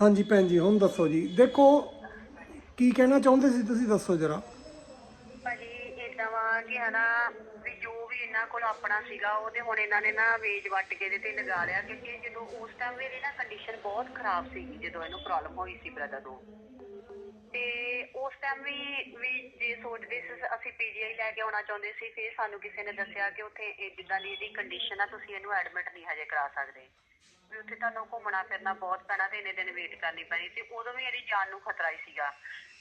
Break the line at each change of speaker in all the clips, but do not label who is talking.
ਹਾਂਜੀ ਭੈਣ ਜੀ, ਹੁਣ ਦੱਸੋ ਜੀ। ਦੇਖੋ, ਕੀ ਕਹਿਣਾ ਚਾਹੁੰਦੇ ਸੀ ਤੁਸੀਂ? ਦੱਸੋ ਜਰਾ।
ਭਾਜੀ, ਏਦਾਂ ਵਾ ਕਿ ਹਨਾ, ਵੀ ਜੋ ਵੀ ਇਹਨਾਂ ਕੋਲ ਆਪਣਾ ਸੀਗਾ, ਉਹ ਤੇ ਹੁਣ ਇਹਨਾਂ ਨੇ ਨਾ ਵੇਚ ਵੱਟ ਕੇ ਇਹਦੇ ਤੇ ਲਗਾ ਲਿਆ, ਕਿਉਂਕਿ ਜਦੋਂ ਉਸ ਟਾਈਮ ਮੇਰੀ ਨਾ ਕੰਡੀਸ਼ਨ ਬਹੁਤ ਖਰਾਬ ਸੀਗੀ, ਜਦੋਂ ਇਹਨੂੰ ਪ੍ਰੋਬਲਮ ਹੋਈ ਸੀ ਬ੍ਰਦਰ ਨੂੰ। ਤੇ ਉਸ ਟਾਈਮ ਵੀ ਵੀ ਜੇ ਸੋਚਦੇ ਸੀ, ਅਸੀਂ ਪੀਜੀਆਈ ਲੈ ਕੇ ਆਉਣਾ ਚਾਹੁੰਦੇ ਸੀ, ਫਿਰ ਸਾਨੂੰ ਕਿਸੇ ਨੇ ਦੱਸਿਆ ਕਿ ਉੱਥੇ ਇਹ ਜਿੱਦਾਂ ਦੀ ਇਹਦੀ ਕੰਡੀਸ਼ਨ ਆ, ਤੁਸੀਂ ਇਹਨੂੰ ਐਡਮਿਟ ਨਹੀਂ ਹਜੇ ਕਰਾ ਸਕਦੇ। ਵੀ ਉੱਥੇ ਤੁਹਾਨੂੰ ਘੁੰਮਣਾ ਫਿਰਨਾ ਬਹੁਤ ਪੈਣਾ ਤੇ ਇੰਨੇ ਦਿਨ ਵੇਟ ਕਰਨੀ ਪੈਣੀ ਤੇ ਉਦੋਂ ਵੀ ਇਹਦੀ ਜਾਨ ਨੂੰ ਖਤਰਾ ਹੀ ਸੀਗਾ।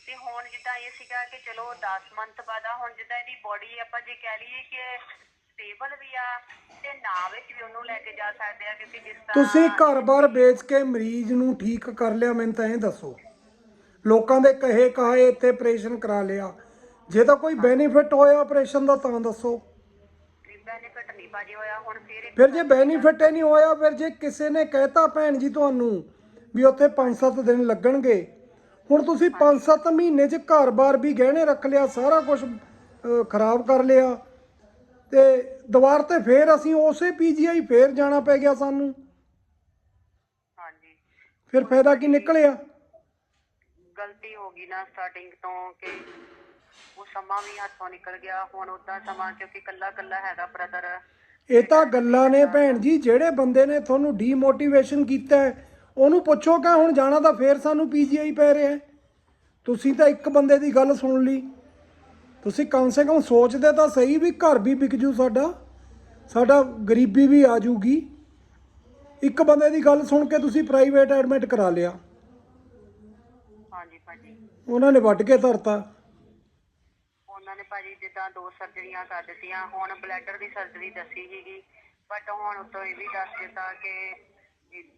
ਤੇ ਹੁਣ ਜਿੱਦਾਂ ਇਹ ਸੀਗਾ ਕਿ ਚਲੋ 10 ਮੰਥ ਬਾਅਦ ਆ, ਹੁਣ ਜਿੱਦਾਂ ਇਹਦੀ ਬੋਡੀ ਆਪਾਂ ਜੇ ਕਹਿ ਲਈਏ ਕਿ ਸਟੇਬਲ ਵੀ ਆ ਤੇ ਨਾ ਵਿੱਚ ਵੀ ਉਹਨੂੰ ਲੈ ਕੇ ਜਾ ਸਕਦੇ ਆ ਕਿਉਂਕਿ ਜਿਸ ਤਰ੍ਹਾਂ
ਤੁਸੀਂ ਘਰ-ਬਾਰ ਵੇਚ ਕੇ ਮਰੀਜ਼ ਨੂੰ ਠੀਕ ਕਰ ਲਿਆ, ਮੈਨੂੰ ਤਾਂ ਇਹ ਦੱਸੋ। ਲੋਕਾਂ ਦੇ ਕਹੇ ਕਹਾਏ ਇੱਥੇ ਆਪਰੇਸ਼ਨ ਕਰਾ ਲਿਆ। ਜੇ ਤਾਂ ਕੋਈ ਬੈਨੀਫਿਟ ਹੋਇਆ ਆਪਰੇਸ਼ਨ ਦਾ ਤਾਂ ਦੱਸੋ।
ਬੈਨੀਫਿਟ ਨਹੀਂ ਬਾਜੀ ਹੋਇਆ ਹੁਣ ਫਿਰ ਇੱਕ
ਫਿਰ ਜੇ ਬੈਨੀਫਿਟ ਹੀ ਨਹੀਂ ਹੋਇਆ, ਫਿਰ ਜੇ ਕਿਸੇ ਨੇ ਕਹਿਤਾ ਭੈਣ ਜੀ ਤੁਹਾਨੂੰ ਵੀ ਉੱਥੇ 5-7 ਦਿਨ ਲੱਗਣਗੇ, ਹੁਣ ਤੁਸੀਂ 5-7 ਮਹੀਨੇ 'ਚ ਘਰ-ਬਾਰ ਵੀ ਗਹਿਣੇ ਰੱਖ ਲਿਆ, ਸਾਰਾ ਕੁਝ ਖਰਾਬ ਕਰ ਲਿਆ, ਤੇ ਦੁਬਾਰ ਤੇ ਫੇਰ ਅਸੀਂ ਉਸੇ ਪੀਜੀਆਈ ਫੇਰ ਜਾਣਾ ਪੈ ਗਿਆ ਸਾਨੂੰ।
ਹਾਂਜੀ
ਫਿਰ ਫਾਇਦਾ ਕੀ ਨਿਕਲਿਆ?
ਗਲਤੀ ਹੋ ਗਈ ਨਾ ਸਟਾਰਟਿੰਗ ਤੋਂ ਕਿ ਉਹ ਸਮਾਂ ਵੀ ਹੱਥੋਂ ਨਿਕਲ ਗਿਆ ਹੁਣ ਉਦਾਂ ਸਮਾਂ ਕਿਉਂਕਿ ਕੱਲਾ ਕੱਲਾ ਹੈਗਾ ਬ੍ਰਦਰ
ਇਹ ਤਾਂ ਗੱਲਾਂ ਨੇ ਭੈਣ ਜੀ ਜਿਹੜੇ ਬੰਦੇ ਨੇ ਤੁਹਾਨੂੰ ਡੀਮੋਟੀਵੇਸ਼ਨ ਕੀਤਾ ਹੈ, ਉਹਨੂੰ ਪੁੱਛੋ ਕਿ ਹੁਣ ਜਾਣਾ ਤਾਂ ਫੇਰ ਸਾਨੂੰ ਪੀਜੀਆਈ ਪੈ ਰਿਹਾ ਹੈ। ਤੁਸੀਂ ਤਾਂ ਇੱਕ ਬੰਦੇ ਦੀ ਗੱਲ ਸੁਣ ਲਈ। ਤੁਸੀਂ ਕਮ ਸੇ ਕਮ ਸੋਚਦੇ ਤਾਂ ਸਹੀ ਵੀ ਘਰ ਵੀ ਵਿਕ ਜੂ ਸਾਡਾ ਸਾਡਾ ਗਰੀਬੀ ਵੀ ਆ ਜੂਗੀ। ਇੱਕ ਬੰਦੇ ਦੀ ਗੱਲ ਸੁਣ ਕੇ ਤੁਸੀਂ ਪ੍ਰਾਈਵੇਟ ਐਡਮਿਟ ਕਰਾ ਲਿਆ।
ਹਾਂਜੀ ਭਾਜੀ।
ਉਹਨਾਂ ਨੇ ਵੱਢ ਕੇ ਧਰਤਾ।
ਉਹਨਾਂ ਨੇ ਭਾਜੀ ਜਿੱਦਾਂ ਦੋ ਸਰਜਰੀਆਂ ਕਰ ਦਿੱਤੀਆਂ, ਹੁਣ ਬਲੈਡਰ ਦੀ ਸਰਜਰੀ ਦੱਸੀ ਸੀਗੀ ਬਟ ਹੁਣ ਉਤੋਂ ਇਹ ਵੀ ਦੱਸ ਦਿੱਤਾ ਕਿ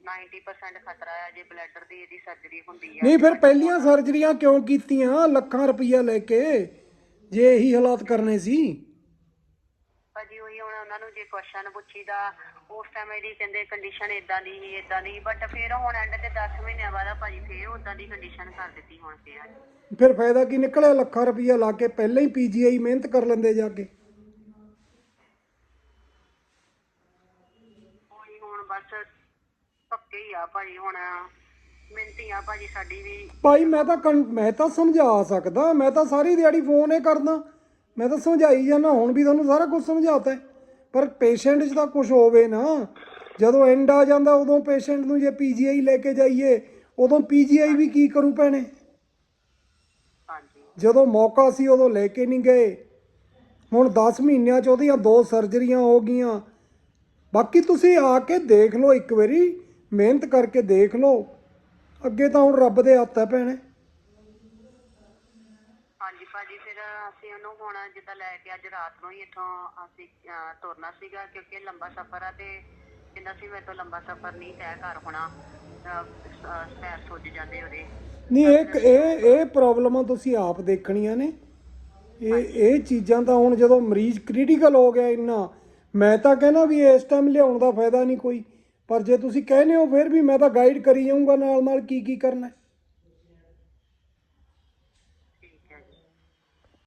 90% ਖਤਰਾ ਹੈ ਜੇ ਬਲੈਡਰ ਦੀ ਇਹਦੀ ਸਰਜਰੀ ਹੁੰਦੀ ਹੈ
ਨਹੀਂ, ਫਿਰ ਪਹਿਲੀਆਂ ਸਰਜਰੀਆਂ ਕਿਉਂ ਕੀਤੀਆਂ? ਲੱਖਾਂ ਰੁਪਈਆ ਲੈ ਕੇ ਜੇ ਇਹੀ ਹਾਲਾਤ ਕਰਨੇ ਸੀ।
ਭਾਜੀ ਉਹੀ ਹੁਣ ਉਹਨਾਂ ਨੂੰ ਜੇ ਕੁਐਸਚਨ ਪੁੱਛੀਦਾ ਉਸ ਟਾਈਮ ਇਹਦੀ ਕਹਿੰਦੇ ਕੰਡੀਸ਼ਨ ਇਦਾਂ ਦੀ ਸੀ ਇਦਾਂ ਦੀ ਬਟ ਫਿਰ ਹੁਣ ਐਂਡ ਤੇ 10 ਮਹੀਨਿਆਂ ਬਾਅਦ ਆ ਭਾਜੀ ਫੇਰ ਉਦਾਂ ਦੀ ਕੰਡੀਸ਼ਨ ਕਰ ਦਿੱਤੀ ਹੁਣ ਫੇਰ
ਫਿਰ ਫਾਇਦਾ ਕੀ ਨਿਕਲਿਆ ਲੱਖਾਂ ਰੁਪਈਆ ਲਾ ਕੇ ਪਹਿਲਾਂ ਹੀ ਪੀਜੀਆਈ ਮਿਹਨਤ ਕਰ ਲੈਂਦੇ ਜਾ ਕੇ?
ਉਹੀ ਹੁਣ ਬਸ ਪੱਕੇ ਹੀ ਆ ਭਾਜੀ ਹੁਣ ਮਿਹਨਤੀ ਆ ਭਾਜੀ ਸਾਡੀ ਵੀ
ਭਾਈ ਮੈਂ ਤਾਂ ਮੈਂ ਤਾਂ ਸਮਝਾ ਸਕਦਾ ਮੈਂ ਤਾਂ ਸਾਰੀ ਦਿਹਾੜੀ ਫੋਨ ਹੀ ਕਰਦਾ। ਮੈਂ ਤਾਂ ਸਮਝਾਈ ਜਾਂਦਾ ਹੁਣ ਵੀ ਤੁਹਾਨੂੰ ਸਾਰਾ ਕੁਝ ਸਮਝਾਤਾ। ਪਰ ਪੇਸ਼ੈਂਟ 'ਚ ਤਾਂ ਕੁਝ ਹੋਵੇ ਨਾ। ਜਦੋਂ ਐਂਡ ਆ ਜਾਂਦਾ ਉਦੋਂ ਪੇਸ਼ੈਂਟ ਨੂੰ ਜੇ ਪੀਜੀਆਈ ਲੈ ਕੇ ਜਾਈਏ ਉਦੋਂ ਪੀਜੀਆਈ ਵੀ ਕੀ ਕਰੂ
ਹਾਂਜੀ।
ਜਦੋਂ ਮੌਕਾ ਸੀ ਉਦੋਂ ਲੈ ਕੇ ਨਹੀਂ ਗਏ। ਹੁਣ 10 ਮਹੀਨਿਆਂ ਚ ਉਹਦੀਆਂ ਦੋ ਸਰਜਰੀਆਂ ਹੋ ਗਈਆਂ। ਬਾਕੀ ਤੁਸੀਂ ਆ ਕੇ ਦੇਖ ਲਓ ਇੱਕ ਵਾਰੀ ਮਿਹਨਤ ਕਰਕੇ ਦੇਖ ਲਓ। ਅੱਗੇ ਤਾਂ ਹੁਣ ਰੱਬ ਦੇ ਹੱਥ ਹੈ ਭੈਣੇ
ਹਾਂਜੀ ਭਾਜੀ ਫਿਰ ਅਸੀਂ ਉਹਨੂੰ ਹੁਣ ਜਿੱਦਾਂ ਲੈ ਕੇ ਅੱਜ ਰਾਤ ਨੂੰ ਹੀ ਇੱਥੋਂ ਅਸੀਂ ਅਹ, ਤੁਰਨਾ ਸੀਗਾ ਕਿਉਂਕਿ ਲੰਬਾ ਸਫ਼ਰ ਆ ਤੇ ਕਹਿੰਦਾ ਸੀ ਮੇਰੇ ਤੋਂ ਲੰਬਾ ਸਫ਼ਰ ਨਹੀਂ ਤੈਅ ਕਰ ਹੋਣਾ। ਅਹ, ਪੈਰ ਸੁੱਜ ਜਾਂਦੇ ਉਹਦੇ।
ਨਹੀਂ ਇਹ ਇਹ ਇਹ ਪ੍ਰੋਬਲਮਾਂ ਤੁਸੀਂ ਆਪ ਦੇਖਣੀਆਂ ਨੇ। ਇਹ ਇਹ ਚੀਜ਼ਾਂ ਤਾਂ ਹੁਣ ਜਦੋਂ ਮਰੀਜ਼ ਕ੍ਰਿਟੀਕਲ ਹੋ ਗਿਆ ਇੰਨਾ ਮੈਂ ਤਾਂ ਕਹਿੰਦਾ ਵੀ ਇਸ ਟਾਈਮ ਲਿਆਉਣ ਦਾ ਫਾਇਦਾ ਨਹੀਂ ਕੋਈ। ਪਰ ਜੇ ਤੁਸੀਂ ਕਹਿੰਦੇ ਹੋ ਫਿਰ ਵੀ ਮੈਂ ਤਾਂ ਗਾਈਡ ਕਰੀ ਜਾਊਂਗਾ ਨਾਲ ਨਾਲ ਕੀ ਕੀ ਕਰਨਾ ਹੈ।